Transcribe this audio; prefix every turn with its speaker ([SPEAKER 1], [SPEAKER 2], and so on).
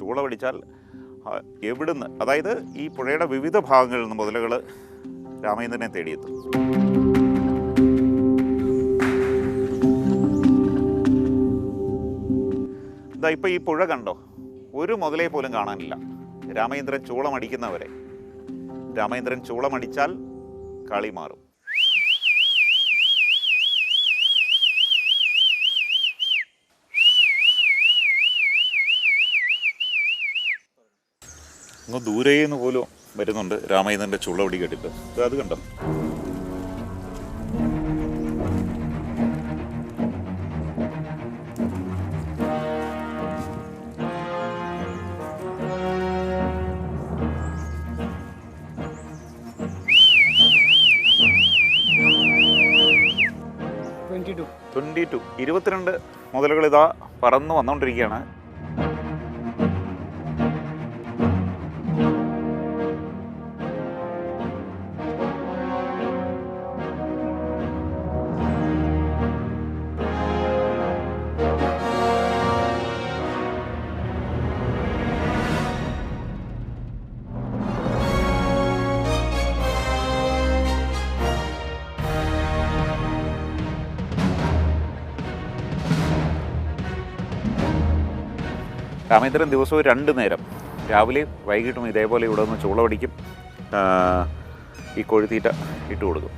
[SPEAKER 1] ചൂള പിടിച്ചാൽ എവിടുന്ന് അതായത് ഈ പുഴയുടെ വിവിധ ഭാഗങ്ങളിൽ നിന്ന് മുതലകൾ രാമചന്ദ്രനെ തേടിയെത്തും. ഇതാ ഇപ്പോൾ ഈ പുഴ കണ്ടോ? ഒരു മുതലേ പോലും കാണാനില്ല. രാമചന്ദ്രൻ ചൂളമടിക്കുന്നവരെ. രാമചന്ദ്രൻ ചൂളമടിച്ചാൽ കളി മാറും. അങ്ങ് ദൂരേന്ന് പോലും വരുന്നുണ്ട് രാമചന്ദ്രന്റെ ചുള്ളവടി കേട്ടിട്ട്. അത് കണ്ടോ?
[SPEAKER 2] ട്വന്റി ടു
[SPEAKER 1] ഇരുപത്തിരണ്ട് മുതലുകൾ ഇതാ പറന്ന് വന്നുകൊണ്ടിരിക്കുകയാണ് രാമേന്ദ്രൻ ദിവസവും രണ്ട് നേരം രാവിലെയും വൈകിട്ടും ഇതേപോലെ ഇവിടെ നിന്ന് ചൂള പിടിക്കും. ഈ കോഴിത്തീറ്റ ഇട്ട് കൊടുക്കും